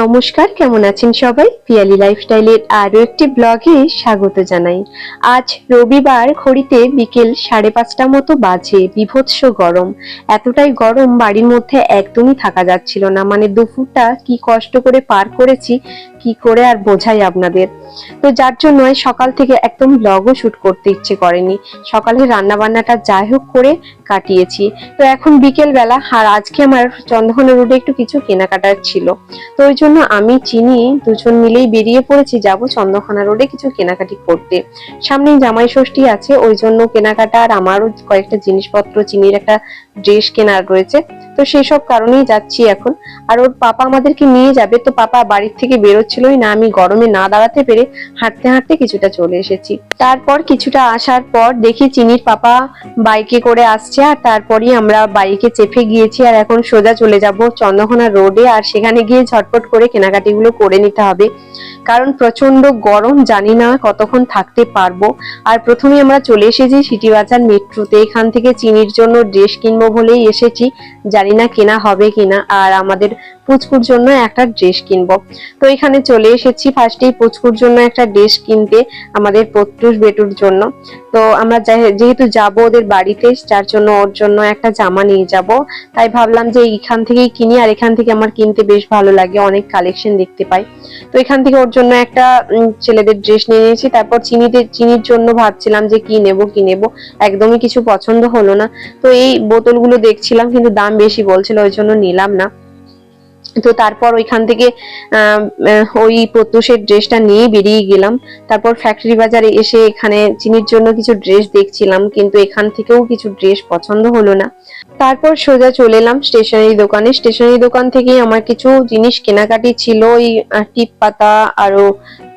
নমস্কার, কেমন আছেন সবাই? পিয়ালি লাইফস্টাইলের আরও একটি ব্লগে স্বাগত জানাই। আজ রবিবার খড়িতে বিকেল সাড়ে পাঁচটা মতো বাজে, বিভৎস গরম। এতটাই গরম বাড়ির মধ্যে একদমই থাকা যাচ্ছিল না। মানে দুপুরটা কি কষ্ট করে পার করেছি কি করে আর বোঝাই আপনাদের। তো যার জন্য সকাল থেকে একদম ব্লগও শুট করতে ইচ্ছে করেনি। সকালে রান্না বান্নাটা যাই হোক করে কাটিয়েছি। তো এখন বিকেল বেলা আর আজকে আমার চন্দ্রকোনা রোডে একটু কিছু কেনাকাটার ছিল। তো ওই জন্য আমি, চিনি দুজন মিলেই বেরিয়ে পড়েছি যাব চন্দ্রকোনা রোডে কিছু কেনাকাটি করতে। সামনেই জামাই ষষ্ঠী আছে, ওই জন্য কেনাকাটা আর আমারও কয়েকটা জিনিসপত্র, চিনির একটা ড্রেস কেনার রয়েছে। তো সেই সব কারণেই যাচ্ছি এখন। আর ওর পাপা আমাদেরকে নিয়ে যাবে। তো পাপা বাড়ির থেকে বেরোচ্ছিলই না। আমি গরমে না দাঁড়াতে পেরে হাঁটতে হাঁটতে কিছুটা চলে এসেছি। তারপর কিছুটা আসার পর দেখি চিনির পাপা বাইকে করে আসছে। আর তারপরই আমরা বাইকে চেপে গিয়েছি। আর এখন সোজা চলে যাব চন্দ্রকোনা রোডে। আর সেখানে গিয়ে ঝটপট করে কেনাকাটিগুলো করে নিতে হবে। কারণ প্রচণ্ড গরম, জানি না কতক্ষণ থাকতে পারব। আর প্রথমে আমরা চলে এসেছি সিটি বাজার মেট্রোতে। এখান থেকে চিনির জন্য ড্রেস কিনবো বলেই এসেছি। জানি না কেনা হবে কিনা, আর আমাদের পুচকুর জন্য একটা ড্রেস কিনবো। তো এখানে চলে এসেছি ফার্স্টেই পুচকুর জন্য একটা ড্রেস কিনতে, আমাদের প্রত্যুষ বেটুর জন্য। তো আমরা যেহেতু যাব ওদের বাড়িতে, যার জন্য ওর জন্য একটা জামা নিয়ে যাব। তাই ভাবলাম যে এখান থেকেই কিনি, আর এখান থেকে আমার কিনতে বেশ ভালো লাগে, অনেক কালেকশন দেখতে পাই। তো এখান থেকে ওর জন্য একটা ছেলেদের ড্রেস নিয়ে নিয়েছি। তারপর চিনিদের চিনির জন্য ভাবছিলাম যে কি নেব কি নেব, একদমই কিছু পছন্দ হলো না। তো এই বোতলগুলো দেখছিলাম, কিন্তু দাম বেশি বলছিল, ওই জন্য নিলাম না। তো তারপর ওইখান থেকে ওই প্রত্যুষের ড্রেসটা নিয়ে বেরিয়ে গেলাম। তারপর ফ্যাক্টরি বাজারে এসে এখানে চিনির জন্য কিছু ড্রেস দেখছিলাম, কিন্তু এখান থেকেও কিছু ড্রেস পছন্দ হলো না। তারপর সোজা চলে এলাম স্টেশনারি দোকানে। স্টেশনারি দোকান থেকে আমার কিছু জিনিস কেনাকাটি ছিল, ওই টিপ পাতা, আরও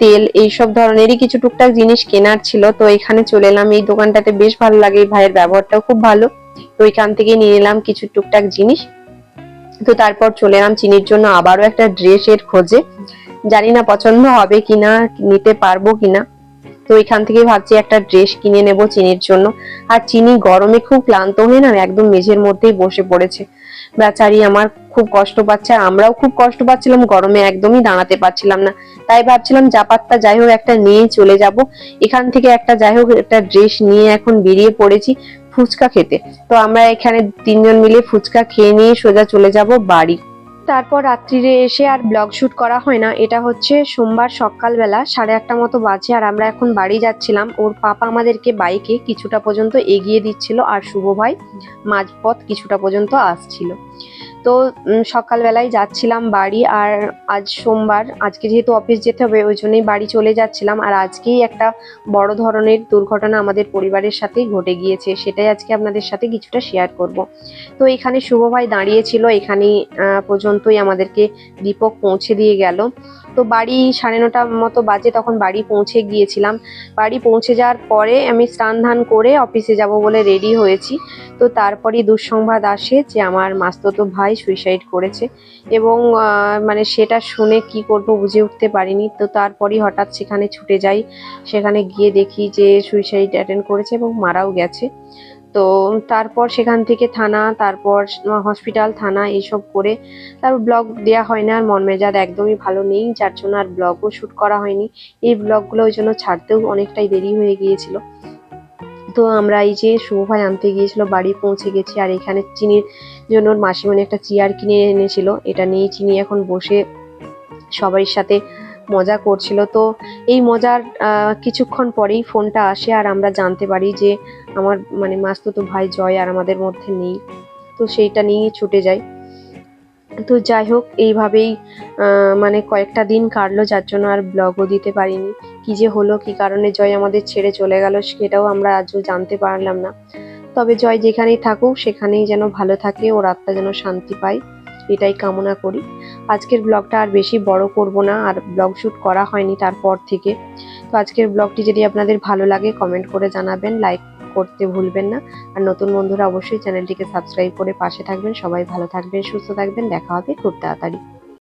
তেল, এইসব ধরনেরই কিছু টুকটাক জিনিস কেনার ছিল। তো এখানে চলে এলাম। এই দোকানটাতে বেশ ভালো লাগে, এই ভাইয়ের ব্যবহারটাও খুব ভালো। তো ওইখান থেকে নিয়ে নিলাম কিছু টুকটাক জিনিস। তো তারপর চলে এলাম চিনির জন্য আবারও একটা ড্রেসের খোঁজে। জানি না পছন্দ হবে কিনা, নিতে পারব কিনা। তো এখান থেকে ভাবছি একটা ড্রেস কিনে নেব চিনির জন্য। আর চিনি গরমে খুব ক্লান্ত হয়ে না একদম মেঝের মধ্যেই বসে পড়েছে। বেচারি আমার খুব কষ্ট পাচ্ছে, আর আমরাও খুব কষ্ট পাচ্ছিলাম, গরমে একদমই দাঁড়াতে পারছিলাম না। তাই ভাবছিলাম জাপাত্তা যাই হোক একটা নিয়ে চলে যাব। এখান থেকে একটা যাই হোক একটা ড্রেস নিয়ে এখন বেরিয়ে পড়েছি। ফুচকা খেতে। তো আমরা এখানে তিনজন মিলে ফুচকা খেয়ে নিয়ে সোজা চলে যাব বাড়ি। তারপর রাত্রিরে এসে আর ব্লগ শ্যুট করা হয় না। এটা হচ্ছে সোমবার সকালবেলা, সাড়ে আটটা মতো বাজে আর আমরা এখন বাড়ি যাচ্ছিলাম। ওর পাপা আমাদেরকে বাইকে কিছুটা পর্যন্ত এগিয়ে দিচ্ছিল আর শুভ ভাই মাঝপথ কিছুটা পর্যন্ত আসছিল। তো সকালবেলায় যাচ্ছিলাম বাড়ি আর আজ সোমবার আজকে যেহেতু অফিস যেতে হবে ওই জন্যই বাড়ি চলে যাচ্ছিলাম। আর আজকেই একটা বড় ধরনের দুর্ঘটনা আমাদের পরিবারের সাথেই ঘটে গিয়েছে সেটাই আজকে আপনাদের সাথে কিছুটা শেয়ার করব। তো এখানে শুভ ভাই দাঁড়িয়েছিল এখানেই আহ, পর্যন্তই আমাদেরকে দীপক পৌঁছে দিয়ে গেল। তো বাড়ি সাড়ে নটা মতো বাজে তখন বাড়ি পৌঁছে গিয়েছিলাম। বাড়ি পৌঁছে যাওয়ার পরে আমি স্নান ধান করে অফিসে যাব বলে রেডি হয়েছি। তো তারপরেই দুঃসংবাদ আসে যে আমার মাস্ততো ভাই সুইসাইড করেছে এবং মানে সেটা শুনে কি করব বুঝে উঠতে পারিনি। তো তারপরই হঠাৎ সেখানে ছুটে যাই। সেখানে গিয়ে দেখি যে সুইসাইড অ্যাটেন্ড করেছে এবং মারাও গেছে। তো তারপর সেখান থেকে থানা, তারপর হসপিটাল থানা এইসব করে তারপর ব্লগ দেওয়া হয় না, আর মন মেজাজ একদমই ভালো নেই। যার জন্য আর ব্লগও শ্যুট করা হয়নি। এই ব্লগগুলো ওই জন্য ছাড়তেও অনেকটাই দেরি হয়ে গিয়েছিল। তো আমরা এই যে শুভ ভাই আনতে গিয়েছিল, বাড়ি পৌঁছে গেছি, আর এখানে চিনির জন্য মাসিমণি একটা চেয়ার কিনে এনেছিল। এটা নিয়ে চিনি এখন বসে সবার সাথে মজা করছিল। তো এই মজার কিছুক্ষণ পরেই ফোনটা আসে আর আমরা জানতে পারি যে আমার মানে মাস্তুতো ভাই জয় আর আমাদের মধ্যে নেই। তো সেইটা নিয়ে ছুটে যাই। তো যাই হোক, এইভাবেই মানে কয়েকটা দিন কাটলো, যার জন্য আর ব্লগও দিতে পারিনি। কি যে হলো, কি কারণে জয় আমাদের ছেড়ে চলে গেল সেটাও আমরা আজও জানতে পারলাম না। তবে জয় যেখানেই থাকুক, সেখানেই যেন ভালো থাকে, ওর আত্মা যেন শান্তি পায়, এটাই কামনা করি। আজকের ব্লগটা আর বেশি বড় করব না, আর ব্লগ শ্যুট করা হয়নি তারপর থেকে। তো আজকের ব্লগটি যদি আপনাদের ভালো লাগে কমেন্ট করে জানাবেন লাইক করতে ভুলবেন না। আর নতুন বন্ধুরা অবশ্যই চ্যানেলটিকে সাবস্ক্রাইব করে পাশে থাকবেন। সবাই ভালো থাকবেন, সুস্থ থাকবেন। দেখা হবে খুব তাড়াতাড়ি।